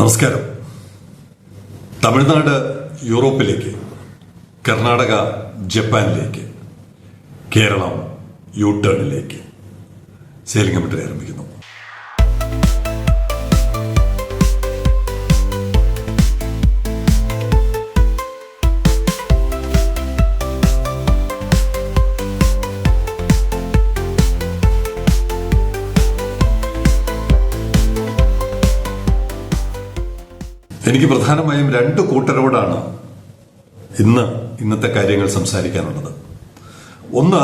നമസ്കാരം. തമിഴ്നാട് യൂറോപ്പിലേക്ക് കർണാടക ജപ്പാനിലേക്ക് കേരളം യു ടേണിലേക്ക്. സേലിംഗ് ആരംഭിക്കുന്നു. എനിക്ക് പ്രധാനമായും രണ്ട് കൂട്ടരോടാണ് ഇന്ന് ഇന്നത്തെ കാര്യങ്ങൾ സംസാരിക്കാനുള്ളത്. ഒന്ന്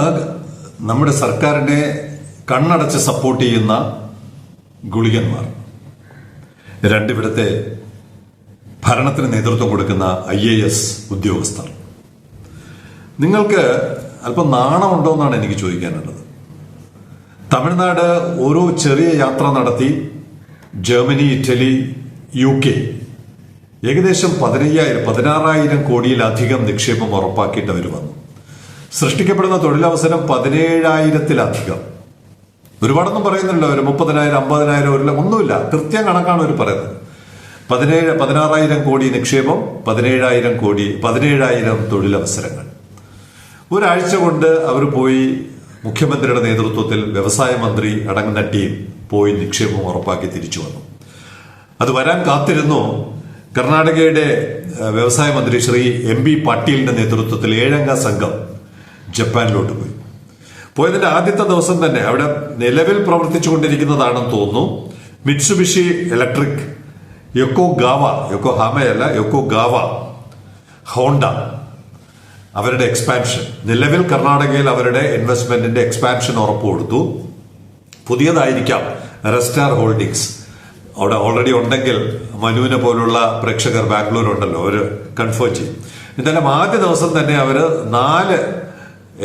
നമ്മുടെ സർക്കാരിനെ കണ്ണടച്ച് സപ്പോർട്ട് ചെയ്യുന്ന ഗുളികന്മാർ. രണ്ടിവിടത്തെ ഭരണത്തിന് നേതൃത്വം കൊടുക്കുന്ന ഐ എ എസ് ഉദ്യോഗസ്ഥർ. നിങ്ങൾക്ക് അല്പം നാണമുണ്ടോ എന്നാണ് എനിക്ക് ചോദിക്കാനുള്ളത്. തമിഴ്നാട് ഓരോ ചെറിയ യാത്ര നടത്തി ജർമ്മനി ഇറ്റലി യു കെ ഏകദേശം പതിനയ്യായിരം പതിനാറായിരം കോടിയിലധികം നിക്ഷേപം ഉറപ്പാക്കിയിട്ട് അവർ വന്നു. സൃഷ്ടിക്കപ്പെടുന്ന തൊഴിലവസരം പതിനേഴായിരത്തിലധികം. ഒരുപാടൊന്നും പറയുന്നില്ല ഒരു മുപ്പതിനായിരം അമ്പതിനായിരം ഒരു ഒന്നുമില്ല. കൃത്യം കണക്കാണ് അവർ പറയുന്നത്. പതിനേഴ് പതിനാറായിരം കോടി നിക്ഷേപം പതിനേഴായിരം കോടി പതിനേഴായിരം തൊഴിലവസരങ്ങൾ. ഒരാഴ്ച കൊണ്ട് അവർ പോയി മുഖ്യമന്ത്രിയുടെ നേതൃത്വത്തിൽ വ്യവസായ മന്ത്രി അടങ്ങുന്ന ടീം പോയി നിക്ഷേപം ഉറപ്പാക്കി തിരിച്ചു വന്നു. അത് വരാൻ കാത്തിരുന്നു. കർണാടകയുടെ വ്യവസായ മന്ത്രി ശ്രീ എം ബി പാട്ടീലിന്റെ നേതൃത്വത്തിൽ ഏഴംഗ സംഘം ജപ്പാനിലോട്ട് പോയി. പോയതിന്റെ ആദ്യത്തെ ദിവസം തന്നെ അവിടെ നിലവിൽ പ്രവർത്തിച്ചുകൊണ്ടിരിക്കുന്നതാണെന്ന് തോന്നുന്നു. മിറ്റ്സുബിഷി ഇലക്ട്രിക് യൊക്കോ ഗാവ യൊക്കോ ഹാമയല്ല യൊക്കോ ഗാവ ഹോണ്ട അവരുടെ എക്സ്പാൻഷൻ. നിലവിൽ കർണാടകയിൽ അവരുടെ ഇൻവെസ്റ്റ്മെന്റിന്റെ എക്സ്പാൻഷൻ ഉറപ്പ് കൊടുത്തു പുതിയതായിരിക്കാം റെസ്റ്റാർ ഹോൾഡിങ്സ്. അവിടെ ഓൾറെഡി ഉണ്ടെങ്കിൽ മനുവിനെ പോലുള്ള പ്രേക്ഷകർ ബാംഗ്ലൂർ ഉണ്ടല്ലോ അവർ കൺഫേം ചെയ്യും എന്തായാലും ആദ്യ ദിവസം തന്നെ അവർ നാല്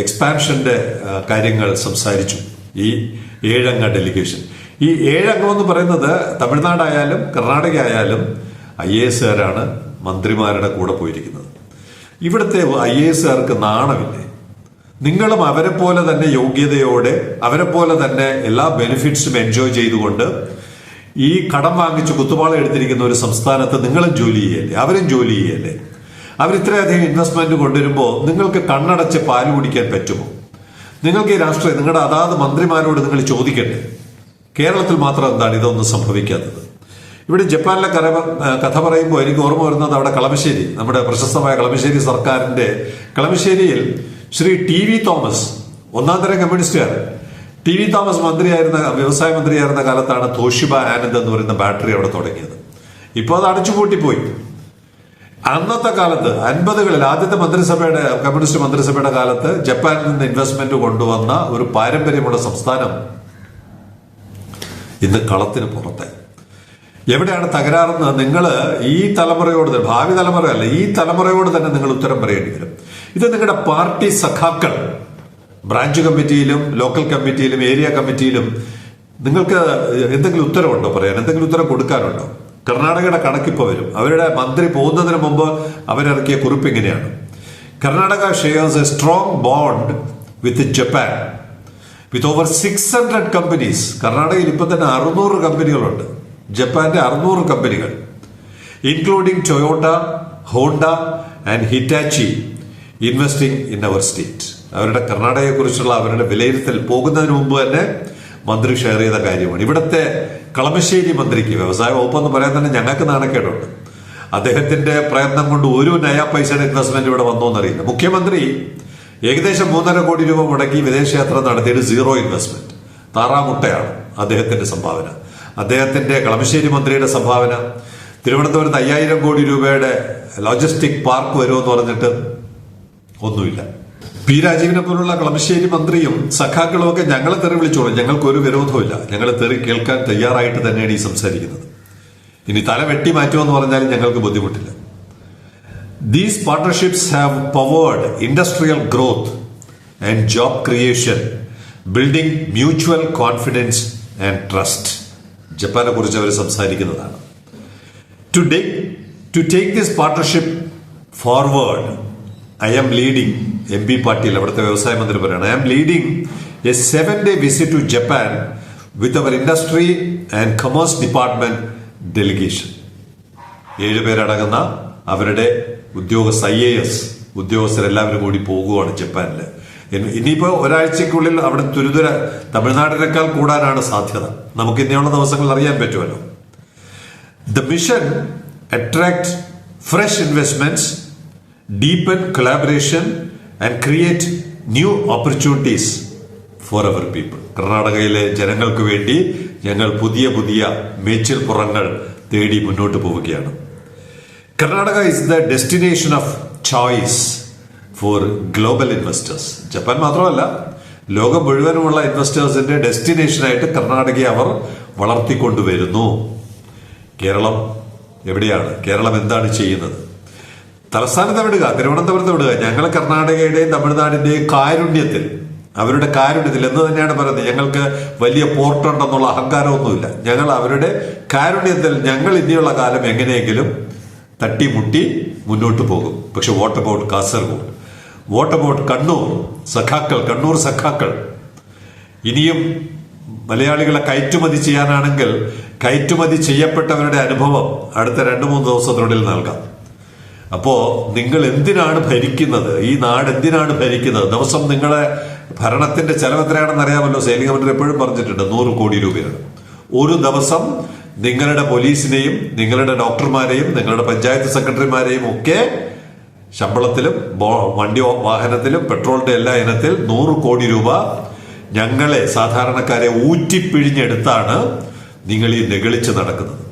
എക്സ്പാൻഷന്റെ കാര്യങ്ങൾ സംസാരിച്ചു. ഈ ഏഴംഗ ഡെലിഗേഷൻ ഈ ഏഴംഗം എന്ന് പറയുന്നത് തമിഴ്നാടായാലും കർണാടക ആയാലും ഐ എ എസുകാരാണ് മന്ത്രിമാരുടെ കൂടെ പോയിരിക്കുന്നത്. ഇവിടുത്തെ ഐ എ എസുകാർക്ക് നാണമില്ലേ? നിങ്ങളും അവരെ പോലെ തന്നെ യോഗ്യതയോടെ അവരെ പോലെ തന്നെ എല്ലാ ബെനിഫിറ്റ്സും എൻജോയ് ചെയ്തുകൊണ്ട് ഈ കടം വാങ്ങിച്ച് കുത്തുപാള എടുത്തിരിക്കുന്ന ഒരു സംസ്ഥാനത്ത് നിങ്ങളും ജോലി ചെയ്യല്ലേ? അവരും ജോലി ചെയ്യല്ലേ? അവർ ഇത്രയധികം ഇൻവെസ്റ്റ്മെന്റ് കൊണ്ടുവരുമ്പോൾ നിങ്ങൾക്ക് കണ്ണടച്ച് പാൽ കുടിക്കാൻ പറ്റുമോ? നിങ്ങൾക്ക് ഈ രാഷ്ട്രീയം നിങ്ങളുടെ അതാത് മന്ത്രിമാരോട് നിങ്ങൾ ചോദിക്കട്ടെ കേരളത്തിൽ മാത്രം എന്താണ് ഇതൊന്നും സംഭവിക്കാത്തത്? ഇവിടെ ജപ്പാനിലെ കര കഥ പറയുമ്പോൾ എനിക്ക് ഓർമ്മ വരുന്നത് അവിടെ കളമശ്ശേരി നമ്മുടെ പ്രശസ്തമായ കളമശ്ശേരി സർക്കാരിന്റെ കളമശ്ശേരിയിൽ ശ്രീ ടി വി തോമസ് ഒന്നാം തരം കമ്മ്യൂണിസ്റ്റുകാരൻ ടി വി തോമസ് മന്ത്രിയായിരുന്ന വ്യവസായ മന്ത്രിയായിരുന്ന കാലത്താണ് തോഷിബ ആനന്ദ് എന്ന് പറയുന്ന ബാറ്ററി അവിടെ തുടങ്ങിയത്. ഇപ്പോൾ അത് അടച്ചുപൂട്ടിപ്പോയി. അന്നത്തെ കാലത്ത് അൻപതുകളിൽ ആദ്യത്തെ മന്ത്രിസഭയുടെ കമ്മ്യൂണിസ്റ്റ് മന്ത്രിസഭയുടെ കാലത്ത് ജപ്പാനിൽ നിന്ന് ഇൻവെസ്റ്റ്മെന്റ് കൊണ്ടുവന്ന ഒരു പാരമ്പര്യമുള്ള സംസ്ഥാനം ഇന്ന് കളത്തിന് പുറത്തെ. എവിടെയാണ് തകരാറെന്ന് നിങ്ങൾ ഈ തലമുറയോട് ഭാവി തലമുറയല്ല ഈ തലമുറയോട് തന്നെ നിങ്ങൾ ഉത്തരം പറയേണ്ടി വരും. ഇത് നിങ്ങളുടെ പാർട്ടി സഖാക്കൾ ബ്രാഞ്ച് കമ്മിറ്റിയിലും ലോക്കൽ കമ്മിറ്റിയിലും ഏരിയ കമ്മിറ്റിയിലും നിങ്ങൾക്ക് എന്തെങ്കിലും ഉത്തരവുണ്ടോ പറയാൻ? എന്തെങ്കിലും ഉത്തരം കൊടുക്കാനുണ്ടോ? കർണാടകയുടെ കണക്കിപ്പോ വരും. അവരുടെ മന്ത്രി പോകുന്നതിന് മുമ്പ് അവരിറക്കിയ കുറിപ്പ് ഇങ്ങനെയാണ്. Karnataka shares a strong bond with Japan with over six hundred companies കർണാടകയിൽ ഇപ്പൊ തന്നെ അറുന്നൂറ് കമ്പനികളുണ്ട്. ജപ്പാന്റെ അറുന്നൂറ് കമ്പനികൾ. Including Toyota Honda and Hitachi investing in our state അവരുടെ കർണാടകയെക്കുറിച്ചുള്ള അവരുടെ വിലയിരുത്തൽ പോകുന്നതിന് മുമ്പ് തന്നെ മന്ത്രി ഷെയർ ചെയ്ത കാര്യമാണ്. ഇവിടുത്തെ കളമശ്ശേരി മന്ത്രിക്ക് വ്യവസായ വകുപ്പ് എന്ന് പറയാൻ തന്നെ ഞങ്ങൾക്ക് നാണക്കേടുണ്ട്. അദ്ദേഹത്തിന്റെ പ്രയത്നം കൊണ്ട് ഒരു നയ പൈസയുടെ ഇൻവെസ്റ്റ്മെന്റ് ഇവിടെ വന്നോ എന്നറിയില്ല. മുഖ്യമന്ത്രി ഏകദേശം മൂന്നര കോടി രൂപ മുടക്കി വിദേശയാത്ര നടത്തിയിട്ട് സീറോ ഇൻവെസ്റ്റ്മെന്റ് താറാമുട്ടയാണ് അദ്ദേഹത്തിന്റെ സംഭാവന. അദ്ദേഹത്തിന്റെ കളമശ്ശേരി മന്ത്രിയുടെ സംഭാവന. തിരുവനന്തപുരത്ത് അയ്യായിരം കോടി രൂപയുടെ ലോജിസ്റ്റിക് പാർക്ക് വരുമെന്ന് പറഞ്ഞിട്ട് ഒന്നുമില്ല. പി രാജീവിനെ പോലുള്ള കളമശ്ശേരി മന്ത്രിയും സഖാക്കളും ഒക്കെ ഞങ്ങളെ തെറി വിളിച്ചോളും. ഞങ്ങൾക്ക് ഒരു വിരോധമില്ല ഞങ്ങൾ തെറി കേൾക്കാൻ തയ്യാറായിട്ട് തന്നെയാണ് ഈ സംസാരിക്കുന്നത്. ഇനി തല വെട്ടി മാറ്റുമെന്ന് പറഞ്ഞാൽ ഞങ്ങൾക്ക് ബുദ്ധിമുട്ടില്ല. These partnerships have powered industrial growth and job creation building mutual confidence and trust ജപ്പാനെ കുറിച്ച് അവർ സംസാരിക്കുന്നതാണ്. To to take this partnership forward I am leading M P Patil അവിടുത്തെ വ്യവസായ മന്ത്രി പറയാണ്. I am leading a seven day visit to Japan with our industry and commerce department delegation ഏഴുപേരടങ്ങുന്ന അവരുടെ ഉദ്യോഗസ്ഥ I A S ഉദ്യോഗസ്ഥരെല്ലാവരും കൂടി പോകുകയാണ് ജപ്പാനിൽ ഇനിയിപ്പോൾ ഇനിയിപ്പോ ഒരാഴ്ചക്കുള്ളിൽ അവിടെ തുരിതുര തമിഴ്നാടിനേക്കാൾ കൂടാനാണ് സാധ്യത. നമുക്ക് ഇനിയുള്ള ദിവസങ്ങളിൽ അറിയാൻ പറ്റുമല്ലോ. The mission attract fresh investments, deepen collaboration, and create new opportunities for our people. കർണാടകയിലെ ജനങ്ങൾക്ക് വേണ്ടി ഞങ്ങൾ പുതിയ പുതിയ മേച്ചിൽ പുറങ്ങൾ തേടി മുന്നോട്ട് പോവുകയാണ്. Karnataka is the destination of choice for global investors Japan മാത്രമല്ല ലോകം മുഴുവനുമുള്ള ഇൻവെസ്റ്റേഴ്സിന്റെ ഡെസ്റ്റിനേഷനായിട്ട് കർണാടകയെ അവർ വളർത്തിക്കൊണ്ടുവരുന്നു. കേരളം എവിടെയാണ്? കേരളം എന്താണ് ചെയ്യുന്നത്? തലസ്ഥാനത്ത് വിടുക തിരുവനന്തപുരത്ത് വിടുക. ഞങ്ങൾ കർണാടകയുടെയും തമിഴ്നാടിന്റെയും കാരുണ്യത്തിൽ അവരുടെ കാരുണ്യത്തിൽ എന്ന് തന്നെയാണ് പറയുന്നത്. ഞങ്ങൾക്ക് വലിയ പോർട്ടുണ്ടെന്നുള്ള അഹങ്കാരമൊന്നുമില്ല. ഞങ്ങൾ അവരുടെ കാരുണ്യത്തിൽ ഞങ്ങൾ ഇനിയുള്ള കാലം എങ്ങനെയെങ്കിലും തട്ടിമുട്ടി മുന്നോട്ട് പോകും. പക്ഷെ what about Kasaragod. What about Kannur സഖാക്കൾ കണ്ണൂർ സഖാക്കൾ. ഇനിയും മലയാളികളെ കയറ്റുമതി ചെയ്യാനാണെങ്കിൽ കയറ്റുമതി ചെയ്യപ്പെട്ടവരുടെ അനുഭവം അടുത്ത രണ്ടു മൂന്ന് ദിവസത്തിനുള്ളിൽ നൽകാം. അപ്പോ നിങ്ങൾ എന്തിനാണ് ഭരിക്കുന്നത്? ഈ നാട് എന്തിനാണ് ഭരിക്കുന്നത്? ദിവസം നിങ്ങളെ ഭരണത്തിന്റെ ചെലവ് എത്രയാണെന്ന് അറിയാമല്ലോ. സൈനിക മന്ത്രി എപ്പോഴും പറഞ്ഞിട്ടുണ്ട് നൂറ് കോടി രൂപയാണ് ഒരു ദിവസം നിങ്ങളുടെ പോലീസിനെയും നിങ്ങളുടെ ഡോക്ടർമാരെയും നിങ്ങളുടെ പഞ്ചായത്ത് സെക്രട്ടറിമാരെയും ഒക്കെ ശമ്പളത്തിലും വണ്ടി വാഹനത്തിലും പെട്രോളിന്റെ എല്ലാ ഇനത്തിൽ നൂറ് കോടി രൂപ ഞങ്ങളെ സാധാരണക്കാരെ ഊറ്റിപ്പിഴിഞ്ഞെടുത്താണ് നിങ്ങൾ ഈ നെഗളിച്ച് നടക്കുന്നത്.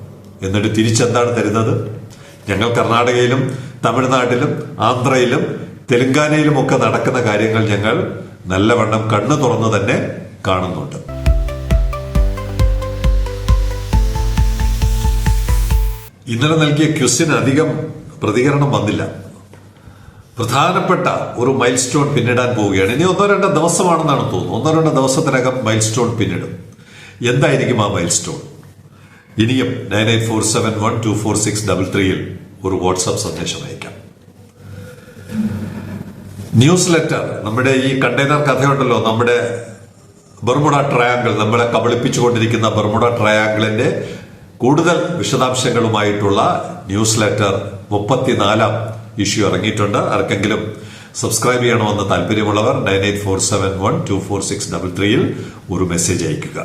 എന്നിട്ട് തിരിച്ചെന്താണ് തരുന്നത്? ഞങ്ങൾ കർണാടകയിലും തമിഴ്നാട്ടിലും ആന്ധ്രയിലും തെലങ്കാനയിലും ഒക്കെ നടക്കുന്ന കാര്യങ്ങൾ ഞങ്ങൾ നല്ലവണ്ണം കണ്ണു തുറന്നു തന്നെ കാണുന്നുണ്ട്. ഇന്നലെ നൽകിയ ക്വസ്റ്റിന് അധികം പ്രതികരണം വന്നില്ല. പ്രധാനപ്പെട്ട ഒരു മൈൽ സ്റ്റോൺ പിന്നിടാൻ പോവുകയാണ്. ഇനി ഒന്നോ രണ്ടോ ദിവസമാണെന്നാണ് തോന്നുന്നത്. ഒന്നോ രണ്ടോ ദിവസത്തിനകം മൈൽ സ്റ്റോൺ പിന്നിടും. എന്തായിരിക്കും ആ മൈൽ സ്റ്റോൺ ഇനിയും nine eight four seven one two four six double ത്രീയിൽ ഒരു വാട്സാപ്പ് സന്ദേശം അയക്കാം. ന്യൂസ് ലെറ്റർ നമ്മുടെ ഈ കണ്ടെയ്നർ കഥയുണ്ടല്ലോ നമ്മുടെ ബർമുഡ ട്രയാങ്കിൾ നമ്മളെ കബളിപ്പിച്ചുകൊണ്ടിരിക്കുന്ന ബർമുഡ ട്രയാങ്കിളിന്റെ കൂടുതൽ വിശദാംശങ്ങളുമായിട്ടുള്ള ന്യൂസ് ലെറ്റർ മുപ്പത്തിനാലാം ഇഷ്യൂ ഇറങ്ങിയിട്ടുണ്ട്. ആർക്കെങ്കിലും സബ്സ്ക്രൈബ് ചെയ്യണമെന്ന് താല്പര്യമുള്ളവർ nine eight four seven one two four six double ത്രീയിൽ ഒരു മെസ്സേജ് അയക്കുക